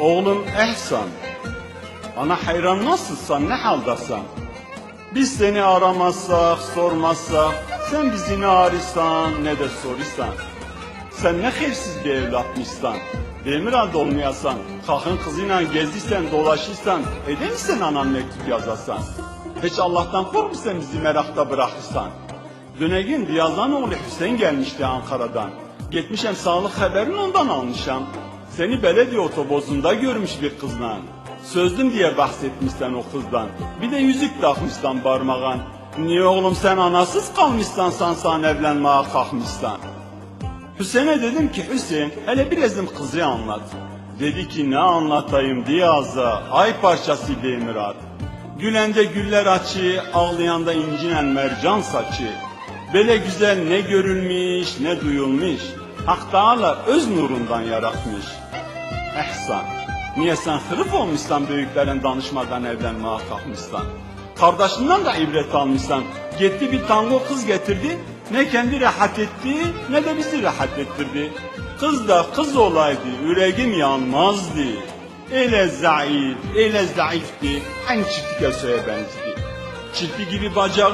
Oğlum Ehsan. Ana hayran nasılsan, ne haldasan? Biz seni aramazsak, sormazsak, sen bizi ne arırsan, ne de sorusan. Sen ne hayırsız bir evlatmışsan. Demir halde olmayasan, kalkın kızıyla gezdiysen, dolaşırsan, eder misin anan mektup yazasan? Hiç Allah'tan korkmuşsan bizi merakta bırakırsan. Dönegin Diyazan oğlu Hüseyin gelmişti Ankara'dan. Gitmişem sağlık haberini ondan almışam. Seni belediye otobüsünde görmüş bir kızla. Sözlüm diye bahsetmişsen o kızdan. Bir de yüzük takmışsan parmağın. Niye oğlum sen anasız kalmışsan sansan evlenmeye kalkmışsan? Hüseyin'e dedim ki Hüseyin hele birazım kızı anlat. Dedi ki ne anlatayım Diyaz'a ay parçası demirat. Gülende güller açı, ağlayanda incinen mercan saçı. Böyle güzel ne görülmüş ne duyulmuş. Hak Teala öz nurundan yaratmış. Ehsan, niye sen hırıf olmuşsan büyüklerin danışmadan evlenmeye kalkmışsan? Kardeşinden de ibret almışsan. Gitti bir tango kız getirdi. Ne kendi rahat etti ne de bizi rahat ettirdi. Kız da kız olaydı yüreğim yanmazdı. Öyle zayıf, öyle zayıftı. Aynı çiftlik Eso'ya benzedi. Çiftli gibi bacağı,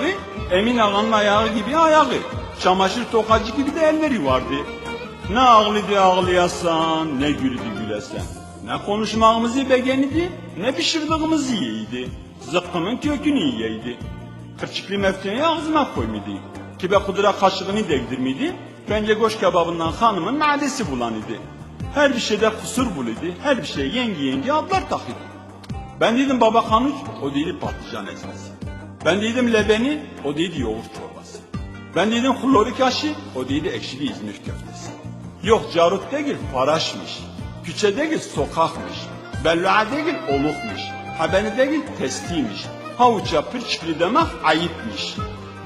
Emin Ağa'nın ayağı gibi ayağı. Çamaşır tokacı gibi de elleri vardı. Ne ağlıydı ağlayasan, ne güldü gülesen. Ne konuşmağımızı beğenidi, ne pişirdiğimizi yiydi. Zıkkımın kökünü yiyeydi. Kırçıklı mefteyi ağzına koymuydu. Kibe kudura kaşığını değdirmiydi. Bence goş kebabından hanımın madesi bulan idi. Her bir şeyde kusur buluydu, her bir şey yengi yengi adlar takıydı. Ben dedim baba kanuç, o dedi patlıcan ezmesi. Ben dedim lebeni, o dedi yoğurt çorbası. Ben dedim klorik aşı, o dedi ekşili İzmir köftesi. Yok carut değil, faraşmış. Küçe değil, sokakmış. Bellua değil, olukmuş. Ha beni değil, testiymiş. Havuça pırçıklı demek ayıpmış.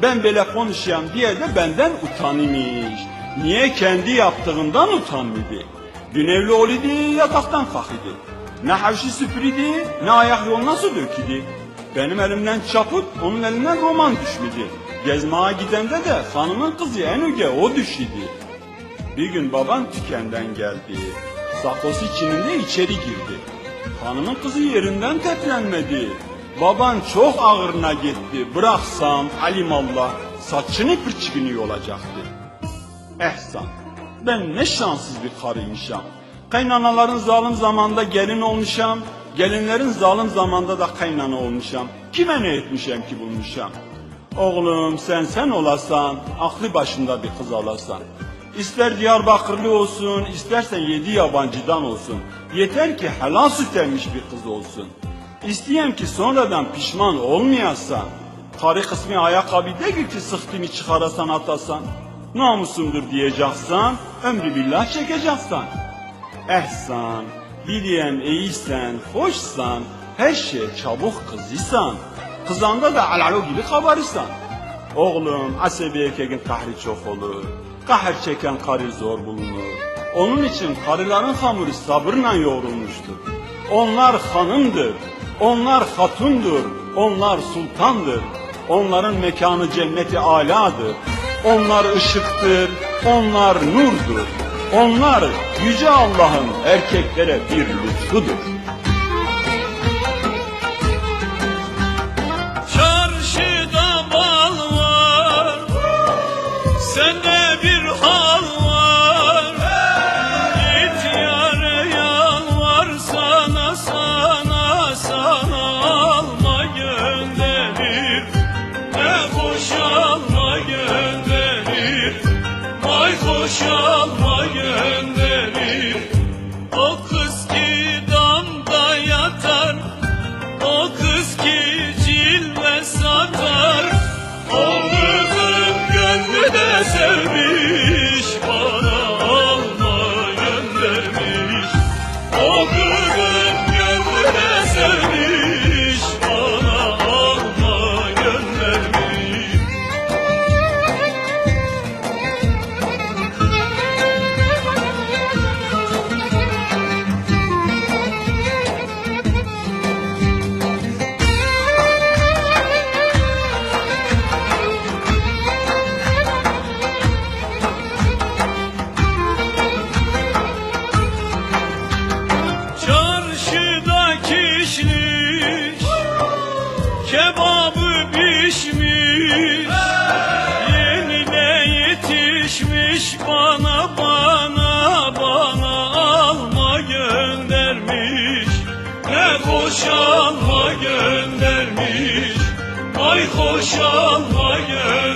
Ben böyle konuşayım diye de benden utanıymış. Niye kendi yaptığından utanmıyordu? Günevli oluydu, yataktan kalkıydı. Ne havşi süpürüydü, ne ayak yoluna su döküydü. Benim elimden çaput, onun elinden roman düşmedi. Gezmeye gidende de hanımın kızı Enuge o düşüydü. Bir gün baban tükenden geldi. Sakosu içinde içeri girdi. Hanımın kızı yerinden teplenmedi. Baban çok ağırına gitti. Bıraksam alimallah saçını pırçıkını olacaktı. Ehsan, ben ne şanssız bir karıymışam. Kaynanaların zalim zamanda gelin olmuşam, gelinlerin zalim zamanda da kaynana olmuşam. Kime ne etmişem ki bulmuşam? Oğlum sen sen olasan, aklı başında bir kız alasan. İster Diyarbakırlı olsun, istersen yedi yabancıdan olsun. Yeter ki helal süt emmiş bir kız olsun. İsteyem ki sonradan pişman olmayasan. Karı kısmı ayakkabı değil ki sıhtını çıkarasan atasan. Namusumdur diyeceksen, ömrü billah çekeceksen. Ehsan, biliyem iyisen, hoşsan, her şey çabuk kızıysan. Kızanda da alalo gibi kabarırsan. Oğlum, asabi erkeğin kahri çok olur. Kahır çeken karı zor bulunur. Onun için karıların hamuru sabırla yoğrulmuştur. Onlar hanımdır, onlar hatundur, onlar sultandır. Onların mekanı cenneti aladır. Onlar ışıktır, onlar nurdur. Onlar yüce Allah'ın erkeklere bir lütfudur. Bir hal var. Git yare yalvar sana sana sana alma gönderir. Ne alma gönderir, vay hoş alma gönderir. O kız ki damda yatar, o kız ki cilve satar O ne hoş alma göndermiş. Ay hoş alma göndermiş